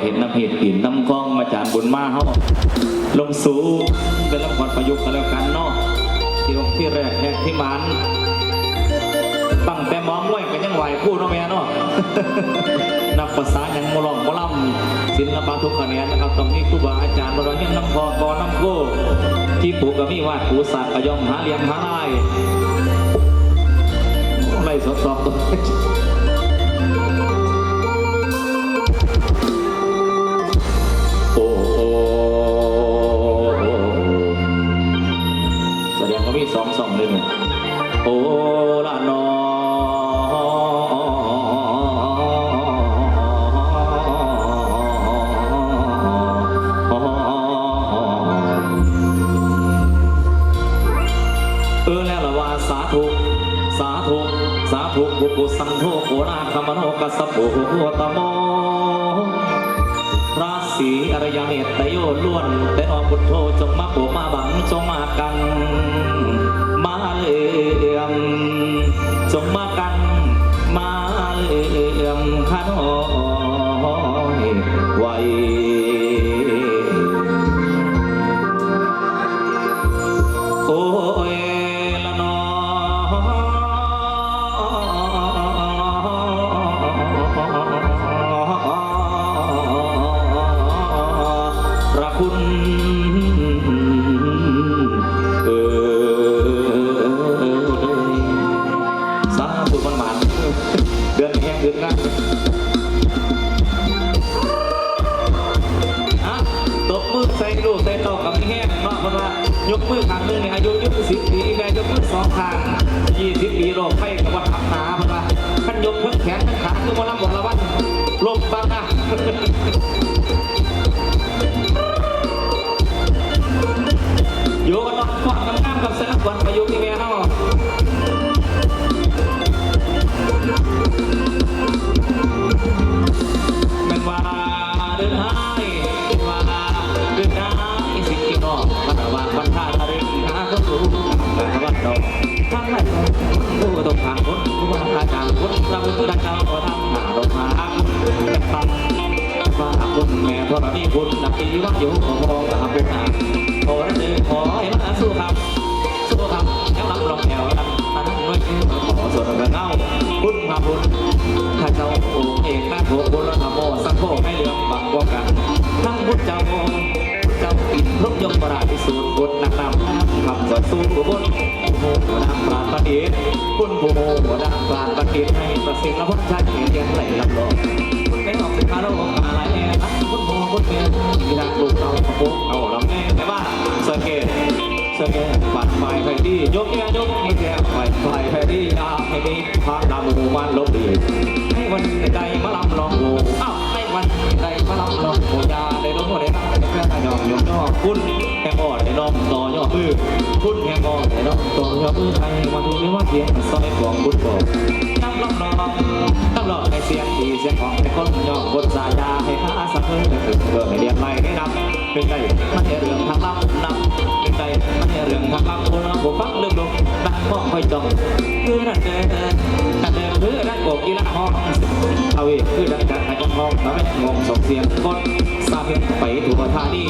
เห็นน้ำเห็ดกินน้ำคลองมาจากบุญมาเฮาลงสู่เป็นละครประยุกต์กันแล้วกันเนาะที่องที่แรกแหกที่มันตั้งแต่มอมไว้ก็ยังไหวพูดเนาะแม่เนาะนักภาษาอยังมลองมล่ำศิลปะทุกคะแนนนะครับตรงนี้ครูบาอาจารย์บรยังน้ำพอกอน้ำโก้ที่ปลูกก็มีวาดปูสัตว์กระยองหาเลี่ยมหาลายไล่สอดสอบตัว โอ้ละนอเออแล้วละว่าสาธุสาธุสาธุบุกุสันโธโกนาคมโนกัสสะโพตโมพระศรีอริยเมตไตโยล้วนแต่ออมพุทโธจงมาโปกมาบังจงมากัน เลื่อมจงมากันมาเลื่ยมขันห้อยไว้ายกมือข้างหนึงเนี่ยอา คุณแม่ธรณีคุณนักตีว่าอยู่ของพองกับบุญนาขอเดินขอให้มาสู้ครับ สู้ครับแล้วรับรองแถวรับมานั่งด้วยขอส่วนกระเงาคุณพระคุณข้าเจ้าโองค์เอกนาโถบุรธรรมโมสังโฆให้เรื่องบังว่ากันทั้งพุทธเจ้าพุทธเจ้าอินทรยมประพิสูจน์บุญนักนำคำสอนสู้บุญผู้หัวดำปราดประดิษฐ์คุณผู้หัวดำปราดประดิษฐ์ให้ประสิทธิ์และพ้นชาติเกียรติไหลลำลอง คาร์โรมาลายแอร์รักคนโมคนเมียมีทางลูกเราขโมยเอาลำแน่แต่ว่าสเกตสเกตปัดไฟไฟดียกแย่ยกมือแย่ไฟไฟไฟดีอาให้ดีพาดามูมันลบดีให้วันใจมาลำลองโอ้อ้าว วันใดมาลำลองโอยาได้ลงหัวได้องได้เพื่อนยอมยอมยอมคุณแห่งอ่อนได้น้อมต่อยอดมือคุณแห่งอ่อนได้น้อมต่อยอดมือให้วันที่ว่าเสียงซอยของคุณบอกนั่งลำลองตั้งหลอกในเสียงดีเสียงของในคนยอมบนสายาให้ข้าสักเพื่อนถึงเพื่อให้เรียนไม่ได้นับเป็นใจมันเรื่องทางลับนับเป็นใจมันเรื่องทางลับคนเราฟังเรื่องลงนั่งมองคอยจ้องคือนั่นเดินนั่นเดินเพื่อนั่งโกกีฬาห้องเอาเวคือดังกันให้จ้อง ห้องแล้วไม่งงส่งเสียงคนสาเหตุไปถูกทานี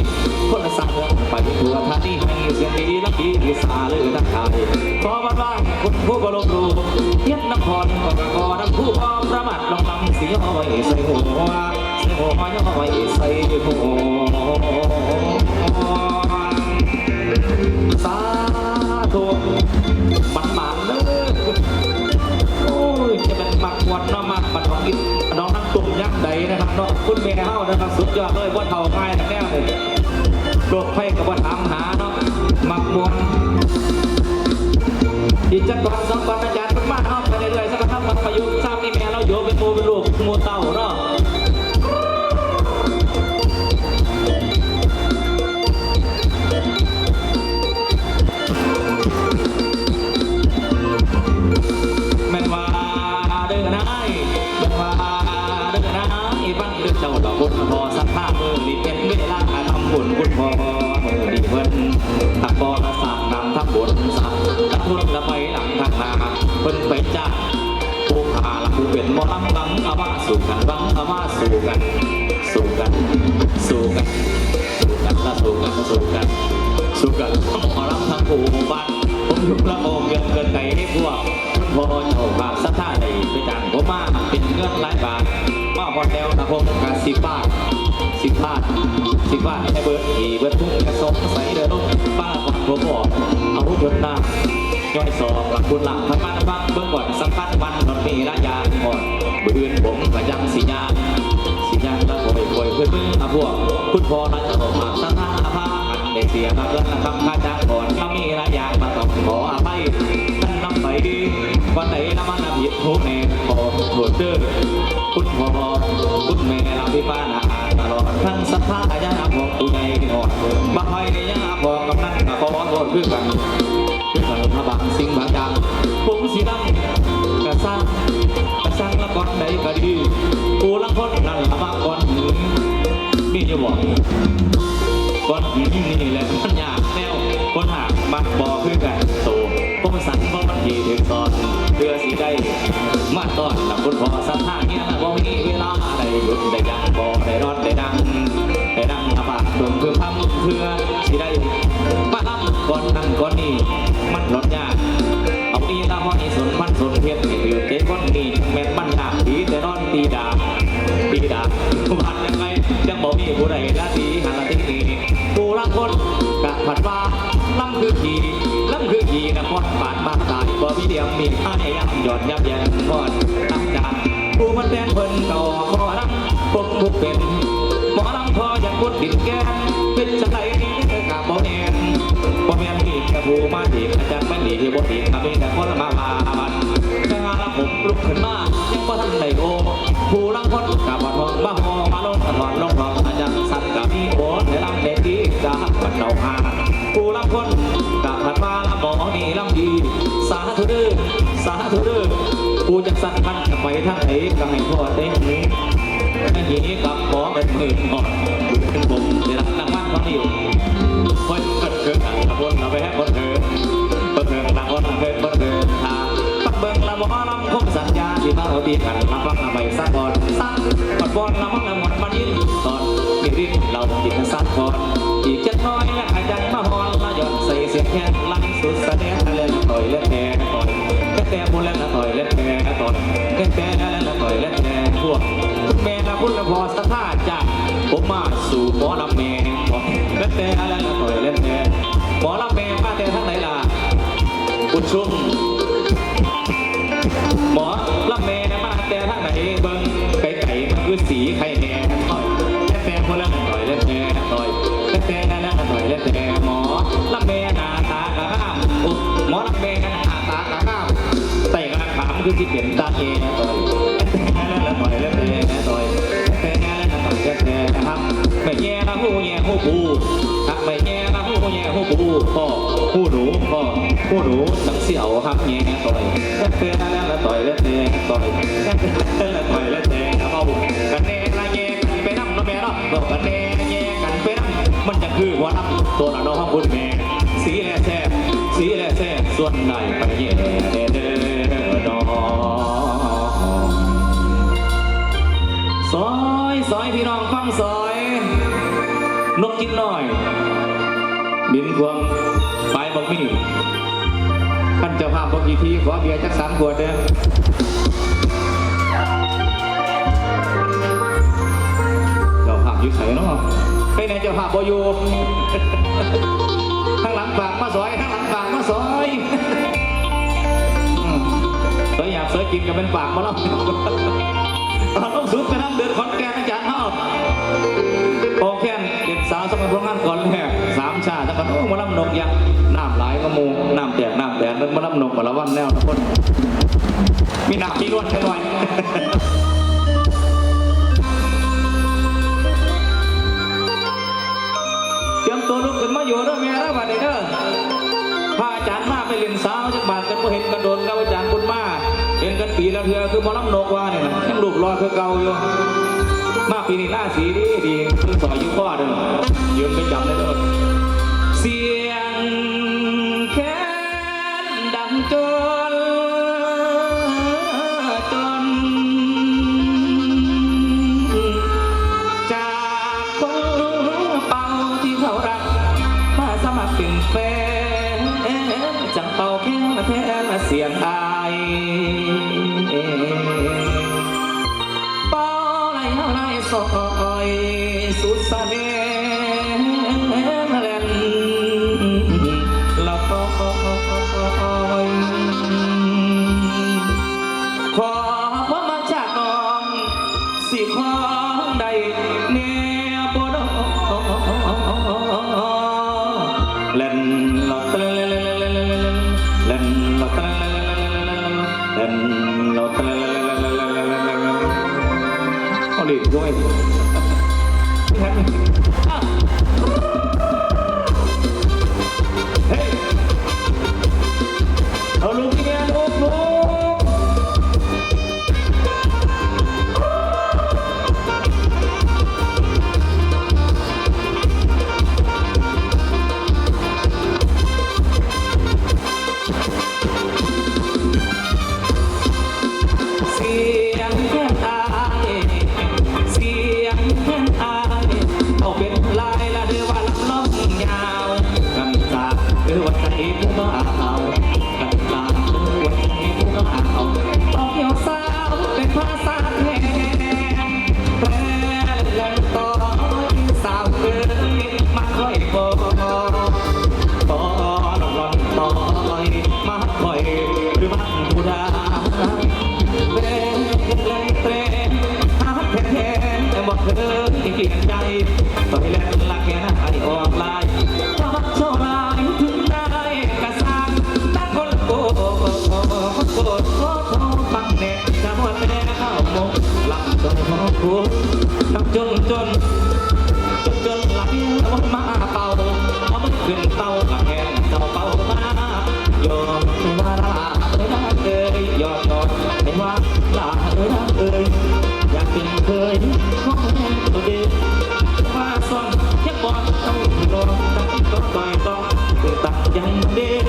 คนละสั่งไปถูกทานีให้เสียงดีลักดีดีสาเลยทั้งทายขอวันว่างคุณผู้บรมรู้เย็นนครก็กอน้ำผู้อ้อมระมัดลองลำเสียอ้อยใส่หัวใส่หัวย้อยใส่หัวสาธุมันหมันเลยโอ้ยจะเป็นมักวันเนาะมักบัดของกิน ตุ่มยักษ์ใดนะครับเนาะคุณแม่เฮานะครับ สุดยอดเลยว่าเท่าง่ายนะแน่เลยโรคไข้กับว่าถามหาเนาะหมักมวนอีจักรวาลสองปอาจารย์เป็นบ้านห้องไปเรื่อยๆสักพักมันประยุกต์สร้างนี่แม่เราโยเป็นโมเป็นลูกโมเต่าเนาะแม่ ทางนาเพิ่นไปจ้าผู้ขาละผู้เป็นมอลำบังอามาสู่กันบังอามาสู่กันสู่กันสู้กันสู้กันละสู้กันสู้กันสู้กันทั้งหมอลำทั้งผู้บ้านผมยุคละโมงเกินเกินไกให้พวกพอเจ้าภาพสัทธาได้ไปจ้างผมมาเป็นเงินหลายบาทมาพอแล้วนะผมกาสิบบาทสิบบาทสิบบาทให้เบิร์ดอีเบิร์ดทุ่งกระสงใส่เดินลงป้าก่อนผมบอกเอาเบิร์ดหน้า ย่อยสองหลักคุณหลักพันมันฟังเบื้องก่อนสำคัญมันนนมีระยะก่อนบืนผมก็ยังสิยาสิยังละบ่อยบ่อยเพื่อนเพื่อนอาพวกคุณพ่อน่าจะออกมาสังหาพาอันได้เสียมาเกินคำค่าจ้างก่อนถ้ามีระยะมาต้องขออภัยท่านน้ำไปดีวันไหนน้ำมันผิดทุกแน่ขอโทษเด้อคุณพ่อคุณแม่เราพี่ป้านาตลอดทั้งสัทธาญาพวกผู้ใหญ่หอดมาคอยในยาพวกกำนันขอโทษคือกัน คือกันพระบังสิ่งบางอย่างผมสีดำกระซังกระซังละก่อนใดก็ดีกูลังคนนั่นละมาก่อนหนึ่งมีอยู่บ่ก่อนหนึ่งนี่แหละมันยากแนวคนหากมักบ่คือกันโต ผมสั่นบ่มันทีถึงตอนเพื่อสิได้มาตอนละคนพอสัทธาเงี้ยนะบ่มีเวลาได้หยุดได้ยังบ่ได้นอนได้ดังได้ดังอาปากดมเพื่อพังเพื่อสิได้มาลำก่อนนั่นก่อนนี่มันรอนยากเอาดีตาห้อยสนพันสนเพียรเดือดเจ็ดคนนี้แม่นมันหนักดีแต่นอนตีดาตีดาพันยังไงยังบอกมีผู้ใดละตีหันละตีนี่ ผู้ละคนกะผัดว่าล้ำคือขี่ล้ำคือขี่นะคนบาดบ้าดตายบ่มีเดียมมีข้าให้ยังหยอดยับยั้งพอดตั้งจานผู้มันแดงเพิ่นต่อคอรังพวกทุกเป็นหมอลำพออยากพุดดินแกนเป็นจังไรนี่กะบ่แนนบ่แม่นมีกระผูมาดีอาจารย์ไม่ดีที่บ่ดีก็มีแต่คนมาพามันแต่งาละผมลุกขึ้นมายังบ่ทันได้โอผู้ลังคนกะบ่ทองบ่ฮอมาลงถอนลงทองอาจารย์สั่นกะมีโอได้ลำได้ดี กะบัดเดาหาผู้ลังคนกะผัดมาลำบ่นี่ลำดี สาธุเด้อสาธุเด้อกูจะสั่นมันไปทางไหนก็ให้พ่อได้หนี้อันนี้กับหมอเป็นหมื่นหมอเป็นผมได้รับรางวัลของนี่คนเกิดเกิดอันตะบนเราไปให้คนเถิดคนเถิดรางวัลเกิดคนเถิด ที่มาเอาดีกันมาฟังเอาไปสักก่อนสักก่อนบอลละมันละหมดมันยินตอนมีริ้นเรากินกันสักก่อนอีกเจ็ดน้อยและอาจารย์มาหอนมาหย่อนใส่เสียงแค้นลังสุดแสดงเล่นต่อยเล่นแทงต่อยแค่แต่บุญเล่นต่อยเล่นแทงต่อยแค่แต่เล่นต่อยเล่นแทงพวกแม่ละคุณละพอสถาจ้าผมมาสู่หมอลำแม่บอกเล่นแต่อะไรละต่อยเล่นแต่หมอลำแม่มาแต่ทั้งไหนล่ะคุณชุ่ม ยหมอลำแม่กันหน้าตากะห้ามใส่กระถามคือที่เป็นตาเองต่อยแล้วต่อยเล่นแต่ต่อยแต่แง่และต่างแต่แต่นะครับไม่แย่นะผู้แย่ผู้ปูครับไม่แย่นะผู้แย่ผู้ปูพ่อผู้หนูพ่อผู้หนูสังเสี่ยวครับแย่ต่อยแต่แต่และต่อยและแต่ต่อยแต่และต่อยและแต่เอากันแน่ละแย่กันไปนั่งนะแม่เนาะบอกกันแน่แย่กันไปนั่งมันจะคือหัวน้ำตัวหน้องของคุณแม่สีแลแซ่บ สีแลแซ่ส่วนไหนไปแย่เดอเด้อดอซอยซอยพี่น้องฟังซอย นกกินน้อย บินควงไปบักมี่ท่านจ้าภาบอกกี่ทีขอเบียร์จักสามขวดเด้อเจ้าภาพอยู่ไสเนาะไปไหนเจ้าภาพบอยู่ข้างหลังฝากมาซอยข้างหลัง ซอยอืมสวยอยากสวยกินก็เป็นปากมาแล้วตอนต้องสุดไปนั่งเดินคอนแกนอาจารย์เฮาโอแค่นเด็กสาวสมัยพวกนั้นก่อนแรกสามชาติแล้วก็โอ้มาลำนกยังน้ำไหลายก็มูน้ำแตกน้ำแตกนั้นมาลำนกมาละวันแนวทุกคนมีหนักมีรวดกันหน่อยเตรียมตัวลุกขึ้นมาอยู่เด้อแม่เด้อบัดนี้เด้อ พาอาจารย์มาไปเรียนสาวจักบาทกันบ่เห็นกันโดนกับอาจารย์บุญมาเห็นกันปีละเทือคือมอลำนกว่าเนี่ยนะยังรูปรอคือเก่าอยู่มาปีนี้หน้าสีดีดีคือสอยอยู่ข้อเดิมยืนไปจำได้เด้อายเานายซอยสุดสะเด เป็นข้อแม่ตัวเด็กมาซ่อนแค่บอลต้องรอตั้งต่อไปต้องตัดยังเด็ก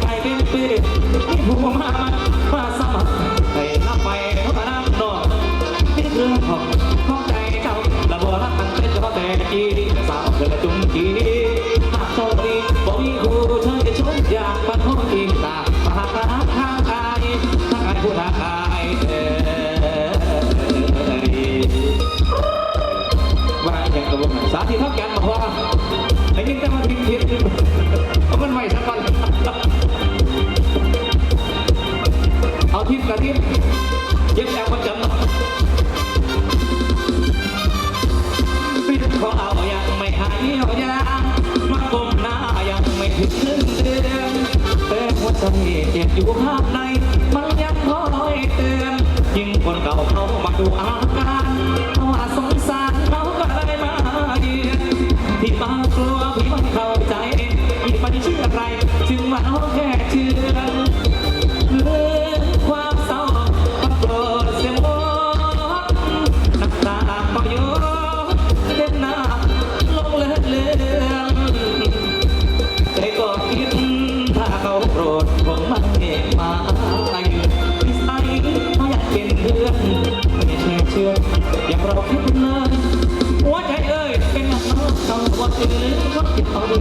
ไปเป็นเปรตให้หัวมา เอาทิพย์กับทิพย์เย็บแอลประจำปิดขอเอายังไม่หายเอายางมาก้มหน้ายังไม่ถึงเดือนแต่หัวใจเจ็บอยู่ข้างในมันยังคอยเตือนยิ่งคนเก่าเขามาดูอา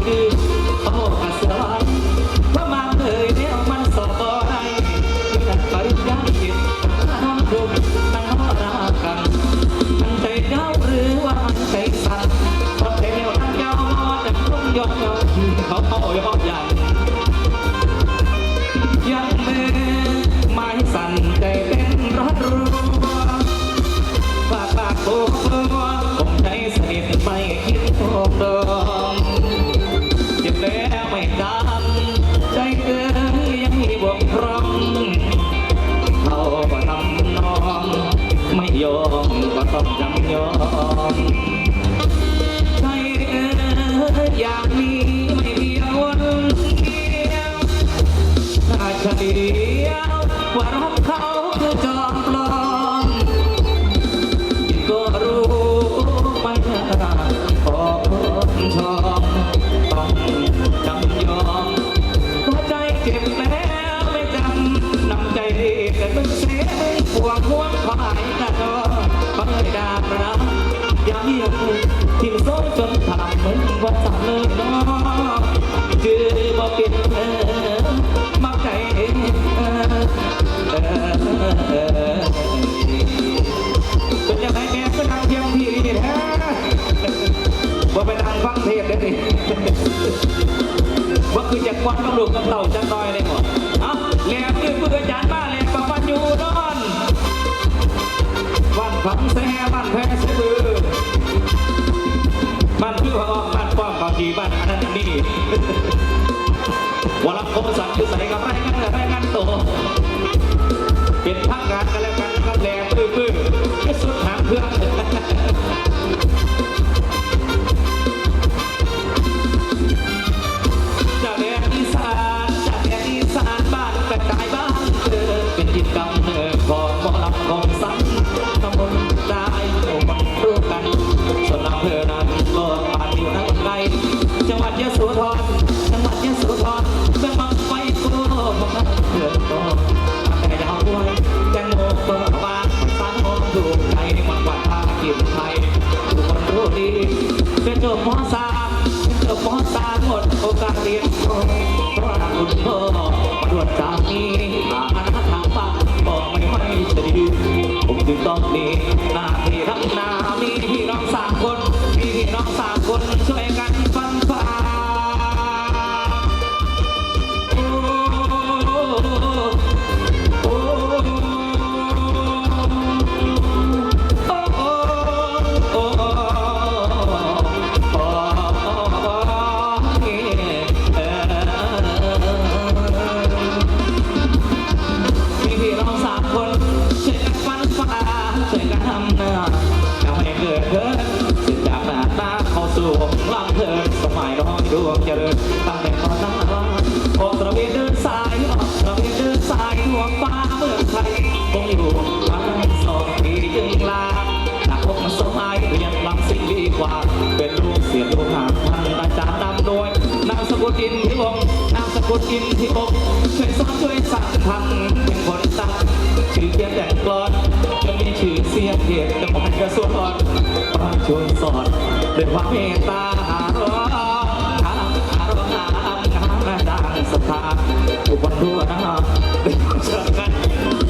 hindi ใช่อออยางนี้ไม่มีนเดียวถ้าใช่เดียวว่ารักเขาคือจอมปลอมก็รู้ไม่ยากพอคนอบต้องจำยอมหัวใจเจ็บแล้ไม่จำนำใจเพิ่งเสียห่วงห่วงควายกระโด นทำเหมือนว่าสำเนินน้องคือบ่เป็นมาไก่เออเป็นยังไงแกก็นั่งเที่ยงที่นี่แท้บ่ไปนั่งฟังเทศได้ดิว่าคือจากวันต้องดูกับเต่าจันดอยเลยหมดเอ้าแหลมคือเพื่อจานบ้าแหลมประวันอยู่นอนวันฝังแซ่บ้านแพ้เสือ พื่อวาออมบ้านกว้างบางทีบ้านอันนั้นนี่วรับคมสัตว์ชื่อสายกับไรายงานไรายงนโตเป็นพักงานกันแล้วกันครับแรงปื้อๆสุดทางเพื่อน me. กินที่วงนามสกุลกินที่อกช่วยซ้อนช่วยสั่งจะทำเป็นคนตั้งชื่อเกียรแต่กลอนจะมีชื่อเสียงเกียรติจะผมกระทรวงอ่นร่างชวนสอนด้วยความเมตตาหาร้องหาร้องหาหาดังสถานอุปทั่วนะด้วยควเชื่อกัน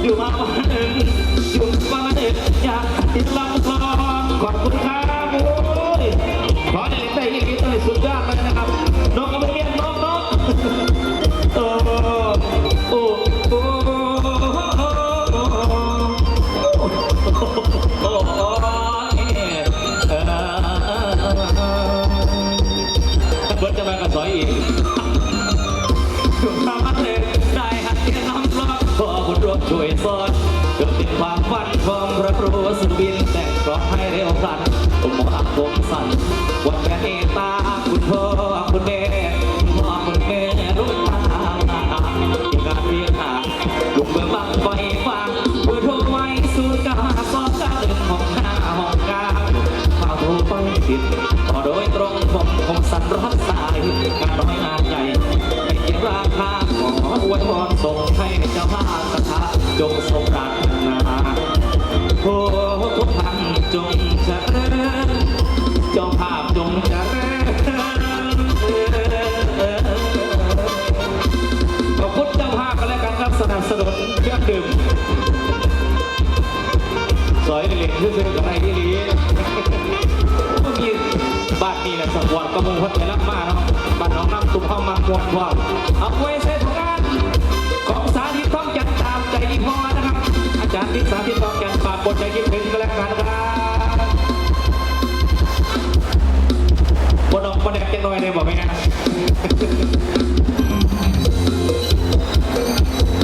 ฟังวันแม่ตาคุณพ่อคุณแม่คุณพ่คุณแม่ลูกตาอย่งงานรีนาลูกเมืองบงไฟฟังเบอร์ทรไวนย์เกาสองาหนึ่งหกาหกเก้าข้าวโทรไปติดต่อโดยตรงผมผสั่นรัสายงานน้อานใหญ่ไม่เกี่ราคาขออวยพรส่งให้เจ้ภาพสถาจงส่งันสะกวันก็มือพัดไปรับมาเนาะบ้านน้องน้ำตุ้มเข้ามากวนว่เอาเว้เส้งานของสาธิตต้องจัดตามใจดีพอนะครับ อาจารย์ที่สาธิตต้องจัดปากบทใจยิ้มเพลงก็แล้วกันครับบนออกบนแดกจะน้อยเลยบอกไหมนะ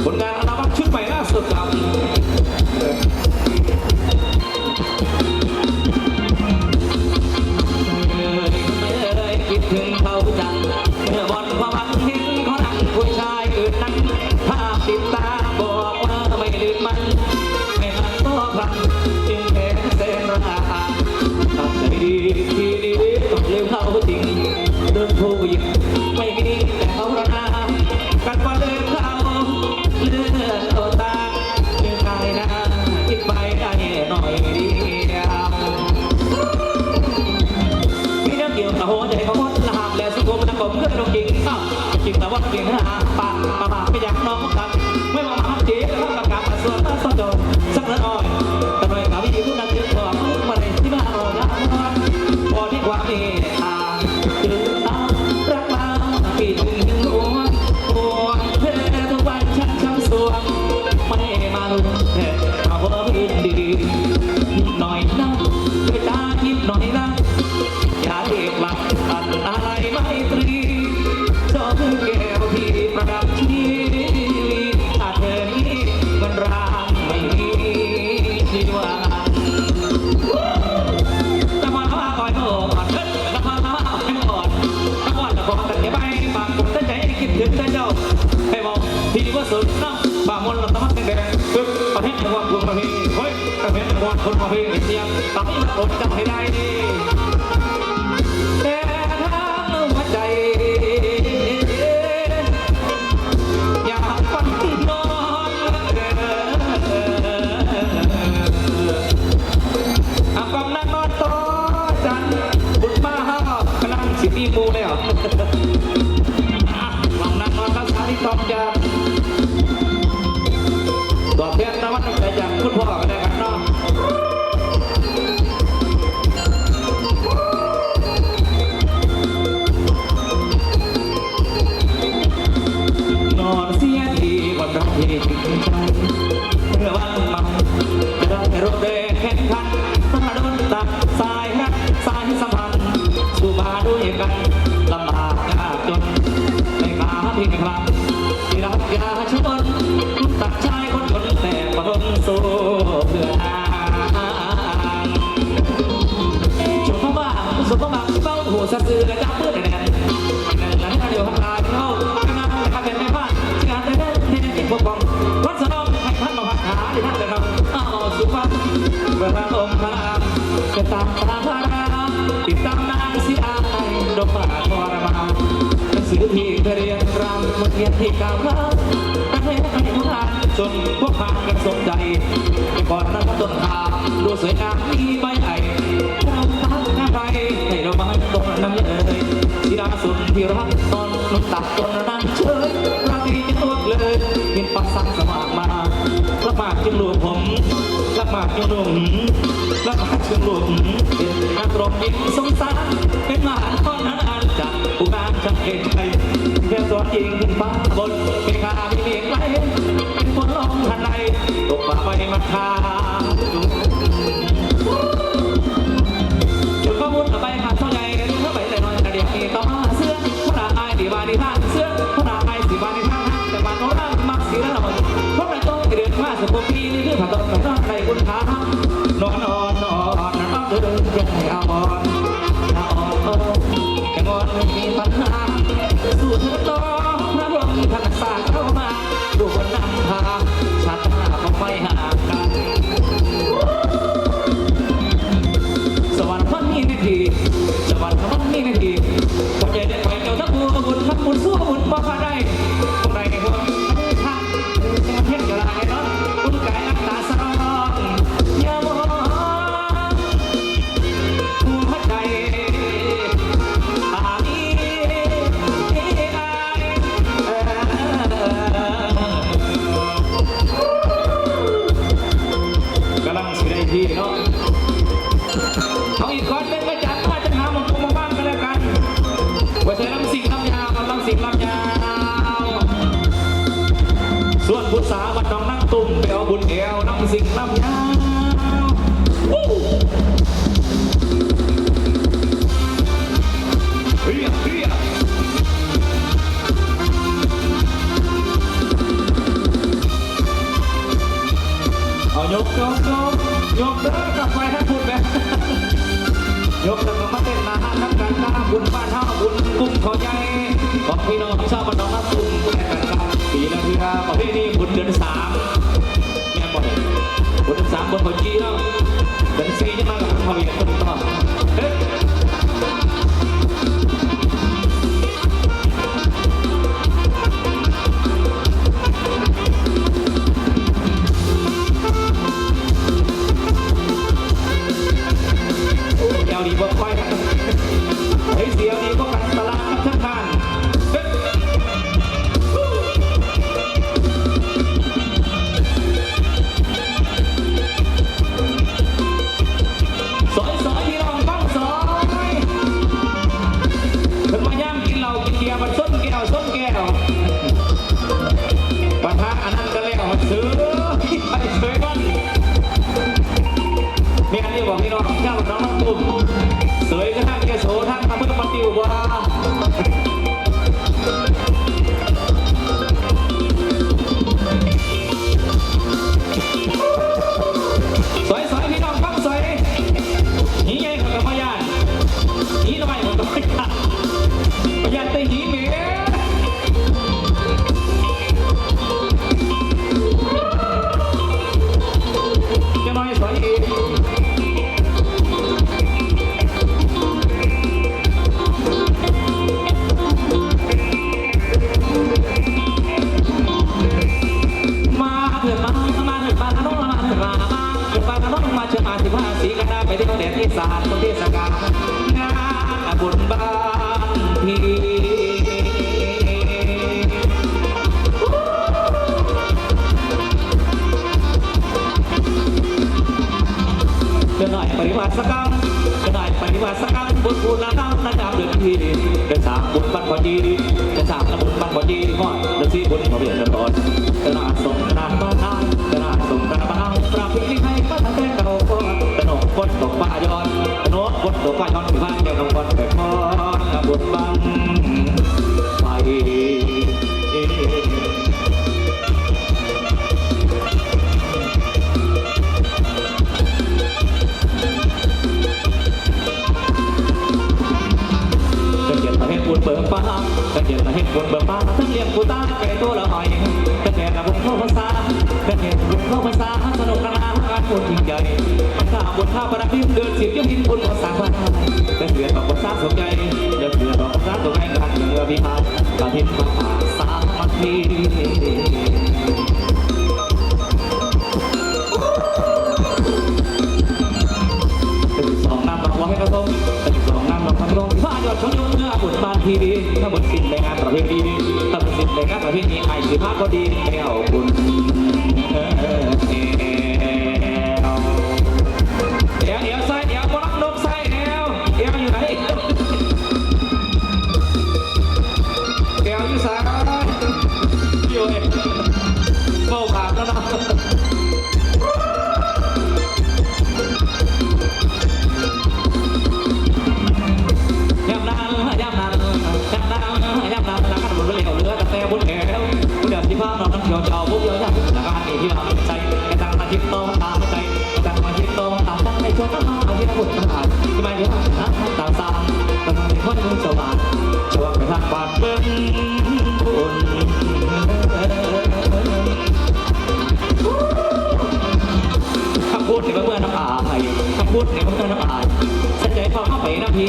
ผลงานอนามัยชุดใหม่ล่าสุดครับ ตอนนี้มันอดจำให้ได้ดี ที่เรียนรำบทเรียนที่กล่าวว่าประเทศไทยทุกทางจนพวกพากันสนใจก่อนนั้นต้นทางดูสวยงามมีใบไผ่เราพักหน้าไปให้เรามาตรงนั้นเลยที่ดาสุดที่รักตอนนุนตักจนนั่งเฉยรักที่จะตัวเลยเห็นปักสักสมากมารักมากจึงหลวงผมรักมากจึงหลวงรักมากจึงหลวงเป็นนักรบยิ่งสงสารเป็นมหาคนนั้น จากผู้งานจังเก่งใจแค่ยวสอนยิงฟ้าบนเป็นขาไม่เลี้ยงไรเป็นคนลงทันใดตกป่าไปมาทาจุดข้อมูลไปขาเท่าใหญ่กันเท่าไปแต่นอยแต่เดียวนี้ต่อมาเสื้อพระอายดีบาดีท่านเสื้อพระอายสีบาดีท่านแต่บานโน้นมักสีแล้วมันเพราะในโต๊ะเดือนมาสิบกว่าปีนี่คือผัดต้นกับต้นในคุณค้านอนนอนนอนนอนเดินยังไงเอาบอลถ้าอ่อน จะงอนไม่มีปัญหาสู้เธอต่อพระบรมทางสางเข้ามาดูคนนำพาชาติหน้าก็ไม่ห่างกันสวรรค์มันมีนาทีสวรรค์มันมีนาทีหัวใจเด็กไปเจ้าทั้งบุญบุญทั้งบุญสู้บุญบ่ได้ ไปเอาบุญเอวลำสิ่งลำยาววู้เฮียเฮียเอายกยกยกยกเด้ บุญเดือนสามบนเขาจีเนาะเดือนสี่จะมากับเขาอีกคนต่อเนะครับประเพณีไอศิมาก็ดีแก้วคุณ พูดในเมื่อน้ำอายถ้พูดในเมื่อน้ำอายใส่ใจเข้ามาไปน้ำพี